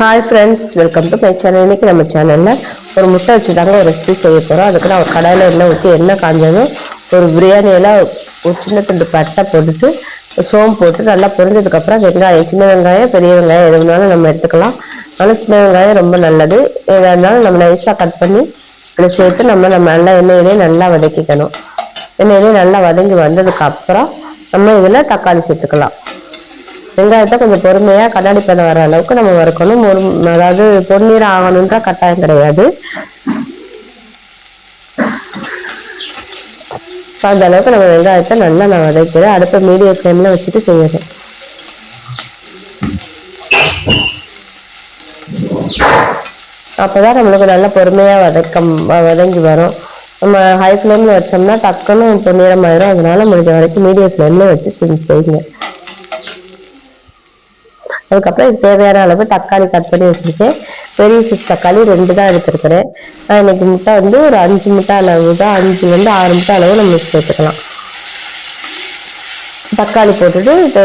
Hi friends welcome to my channel இன்றைக்கி நம்ம சேனலில் ஒரு முட்டை வச்சு தாங்க ஒரு ரெசிபி செய்ய போகிறோம் அதுக்கு நான் ஒரு கடாயில் எண்ணெய் ஊற்றி எண்ணெய் காஞ்சதும் ஒரு பிரியாணியில் ஒரு சின்ன துண்டு பட்டை போட்டுட்டு சோம்பு போட்டு நல்லா பொரிஞ்சதுக்கப்புறம் வெங்காயம் சின்ன வெங்காயம் பெரிய வெங்காயம் எது வேணாலும் நம்ம எடுத்துக்கலாம். ஆனால் சின்ன வெங்காயம் ரொம்ப நல்லது. எதாக இருந்தாலும் நம்ம நைஸாக கட் பண்ணி இதில் சேர்த்து நம்ம நம்ம நல்லா எண்ணெயிலே நல்லா வதக்கிக்கணும். எண்ணெயிலே நல்லா வதங்கி வந்ததுக்கப்புறம் நம்ம இதில் தக்காளி சேர்த்துக்கலாம். வெங்காயத்தை கொஞ்சம் பொறுமையாக கண்ணாடி பண்ண வர அளவுக்கு நம்ம வறுக்கணும். ஒரு அதாவது பொன்னீரம் ஆகணுன்ற கட்டாயம் கிடையாது. அந்த அளவுக்கு நம்ம வெங்காயத்தை நல்லா நான் வதக்கிறேன். அடுத்த மீடியம் ஃப்ளேமில் வச்சுட்டு செய்யறேன். அப்போதான் நம்மளுக்கு நல்லா பொறுமையாக வதக்கம் வதங்கி வரும். நம்ம ஹை ஃப்ளேமில் வச்சோம்னா டக்குன்னு பொன்னிறம் ஆயிரும் அதனால முடிஞ்ச வரைக்கும் மீடியம் ஃப்ளேமில் வச்சு செஞ்சு செய்யுங்க. அதுக்கப்புறம் இது தேவையான அளவு தக்காளி கட் பண்ணி வச்சுருக்கேன். பெரிய சைஸ் தக்காளி ரெண்டு தான் எடுத்துருக்குறேன். நான் இன்னைக்கு முட்டை வந்து ஒரு அஞ்சு முட்டை அளவு தான். அஞ்சு வந்து ஆறு முட்டை அளவு நம்ம சேர்த்துக்கலாம் தக்காளி போட்டுட்டு இது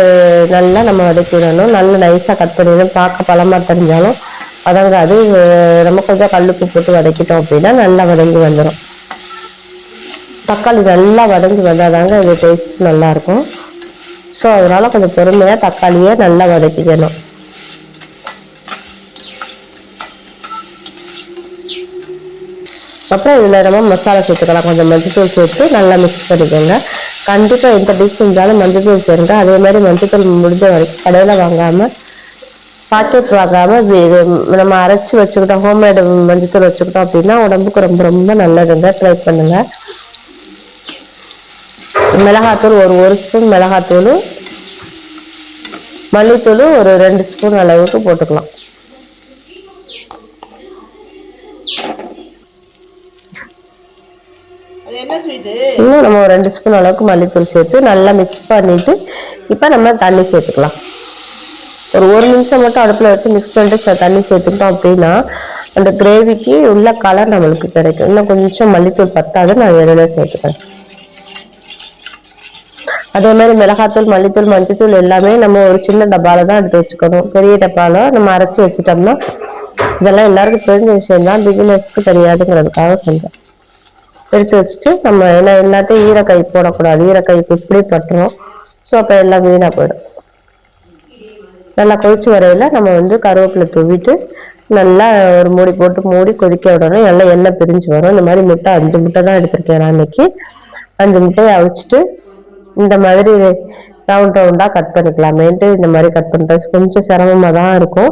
நல்லா நம்ம வதக்கிடணும். நல்லா நைஸாக கட் பண்ணிடணும். பார்க்க பழமாக தெரிஞ்சாலும். வதங்காது நம்ம கொஞ்சம் கல்லுப்பு போட்டு வதக்கிட்டோம் அப்படின்னா நல்லா வதங்கி வந்துடும் தக்காளி நல்லா வதங்கி வந்தாதாங்க இது டேஸ்ட் நல்லாயிருக்கும் ஸோ அதனால் கொஞ்சம் பொறுமையாக தக்காளியை நல்லா வதக்கிக்கணும். அப்புறம் இதில் நம்ம மசாலா சேர்த்துக்கலாம். கொஞ்சம் மஞ்சத்தூள் சேர்த்து நல்லா மிக்ஸ் பண்ணிக்கோங்க. கண்டிப்பாக எந்த டிஷ் செஞ்சாலும் மஞ்சத்தூள் சேருங்க. அதே மாதிரி மஞ்சத்தூள் முடிஞ்ச வரைக்கும் கடையில் வாங்காமல் பாக்கெட் வாங்காமல் நம்ம அரைச்சி வச்சுக்கிட்டோம். ஹோம்மேடு மஞ்சத்தூள் வச்சுக்கிட்டோம் அப்படின்னா உடம்புக்கு ரொம்ப ரொம்ப நல்லதுங்க. ட்ரை பண்ணுங்கள் மிளகாத்தூள் ஒரு ஒரு ஸ்பூன் மிளகாத்தூள் மல்லித்தூள் ஒரு ரெண்டு ஸ்பூன் அளவுக்கு போட்டுக்கலாம். இன்னும் நம்ம ஒரு ரெண்டு ஸ்பூன் அளவுக்கு மல்லித்தூள் சேர்த்து நல்லா மிக்ஸ் பண்ணிட்டு இப்போ நம்ம தண்ணி சேர்த்துக்கலாம். ஒரு ஒரு நிமிஷம் மட்டும் அடுப்பில் வச்சு மிக்ஸ் பண்ணிட்டு தண்ணி சேர்த்துக்கிட்டோம் அப்படின்னா அந்த கிரேவிக்கு உள்ள கலர் நம்மளுக்கு கிடைக்கும். இன்னும் கொஞ்சம் மல்லித்தூள் பத்தாது நான் இடையில சேர்த்துக்கிறேன் அதே மாதிரி மிளகாத்தூள் மல்லித்தூள் மஞ்சத்தூள் எல்லாமே நம்ம ஒரு சின்ன டப்பால தான் எடுத்து வச்சுக்கணும். பெரிய டப்பால நம்ம அரைச்சி வச்சுட்டோம்னா இதெல்லாம் எல்லாருக்கும் தெரிஞ்ச விஷயம் தான் பிகினர்ஸ்க்கு தெரியாதுங்கிறதுக்காக சொல்றேன். எடுத்து வச்சுட்டு நம்ம ஏன்னா எல்லாத்தையும் ஈரக்கை போடக்கூடாது. ஈரக்கை இப்படி பட்டுரும். ஸோ அப்போ எல்லாம் வீணாக போயிடும். நல்லா கொதிச்சு வரையில நம்ம வந்து கருவேப்பிலை தூவிட்டு நல்லா ஒரு மூடி போட்டு மூடி கொதிக்க விடணும். நல்லா எண்ணெய் பிரிஞ்சு வரும். இந்த மாதிரி முட்டை அஞ்சு முட்டை தான் எடுத்திருக்கேன் நான் இன்னைக்கு. அஞ்சு முட்டையை அவிச்சிட்டு இந்த மாதிரி ரவுண்ட் ரவுண்டாக கட் பண்ணிக்கலாமேன்ட்டு இந்த மாதிரி கட் பண்ணுறது கொஞ்சம் சிரமமாக தான் இருக்கும்.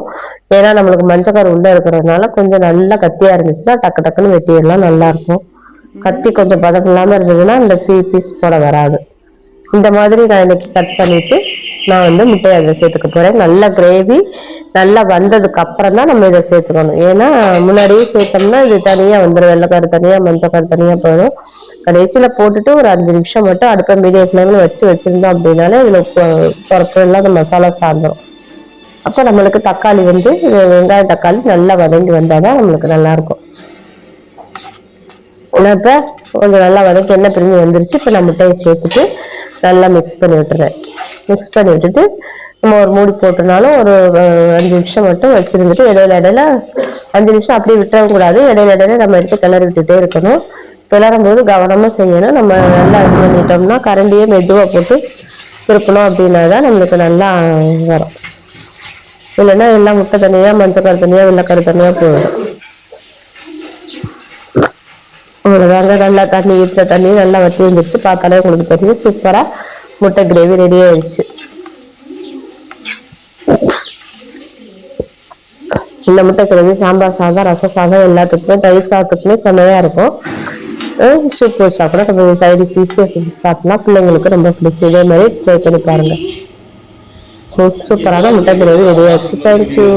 ஏன்னா நம்மளுக்கு மஞ்சக்கார் உள்ளே இருக்கிறதுனால கொஞ்சம் நல்லா கத்தியாக இருந்துச்சுன்னா டக்கு டக்குன்னு வெட்டியெல்லாம் நல்லாயிருக்கும் கத்தி கொஞ்சம் பதக்கலாமல் இருந்ததுன்னா இந்த பீ பீஸ் போட வராது. இந்த மாதிரி நான் இன்னைக்கு கட் பண்ணிட்டு நான் வந்து முட்டையை அதில் சேர்த்துக்க போறேன். நல்ல கிரேவி நல்லா வந்ததுக்கு அப்புறம் தான் நம்ம இதை சேர்த்துக்கணும். ஏன்னா முன்னாடியே சேர்த்தோம்னா இது தனியா வந்துடும் வெள்ளைக்காரு தனியா மஞ்சக்காரு தனியா போயிடும் கடைசியில போட்டுட்டு ஒரு அஞ்சு நிமிஷம் மட்டும் அடுப்ப மீடியம் ஃப்ளேம்ல வச்சு வச்சிருந்தோம் அப்படின்னாலே இதுல குறப்பு எல்லாம் மசாலா சார்ந்துடும் அப்போ நம்மளுக்கு தக்காளி வந்து வெங்காயம் தக்காளி நல்லா வதங்கி வந்தாதான் நம்மளுக்கு நல்லா இருக்கும். நான் இப்போ கொஞ்சம் நல்லா வதக்கி எண்ணெய் பிரிஞ்சு வந்துருச்சு. இப்போ நான் முட்டையை சேர்த்துட்டு நல்லா மிக்ஸ் பண்ணி விட்டுறேன். மிக்ஸ் பண்ணி விட்டுட்டு நம்ம ஒரு மூடி போட்டனாலும் ஒரு அஞ்சு நிமிஷம் மட்டும் வச்சுருந்துட்டு இடையில இடையில அஞ்சு நிமிஷம் அப்படியே விட்டுறவும் கூடாது. இடையில இடையில நம்ம எடுத்து கிளறி விட்டுட்டே இருக்கணும். கிளறும் போது கவனமாக செய்யணும். நம்ம நல்லா இது பண்ணிட்டோம்னா கரண்டியே மெதுவாக போட்டு திருப்பணும் அப்படின்னா தான் நம்மளுக்கு நல்லா வரும். இல்லைன்னா எல்லாம் முட்டை தனியாக மஞ்சள் தனியாக வெள்ளைக்கரு தனியாக போயிடும். அவ்வளோதாங்க நல்லா தண்ணி இருக்கிற தண்ணி நல்லா வற்றி வந்துருச்சு. பார்த்தாலே உங்களுக்கு தெரியும். சூப்பராக முட்டை கிரேவி ரெடி ஆயிடுச்சு. இந்த முட்டை கிரேவி சாம்பார் சாதம் ரச சாதம் எல்லாத்துக்குமே தயிர் சாதத்துக்குமே செம்மையாக இருக்கும். ஹம், சூப் வச்சு சாப்பிட கொஞ்சம் சைடு ஈஸியாக சாப்பிட்னா பிள்ளைங்களுக்கு ரொம்ப பிடிக்கும். இதே மாதிரி ட்ரை பண்ணி பாருங்கள் சூப்பரான முட்டை கிரேவி ரெடி ஆயிடுச்சு. தேங்க்யூ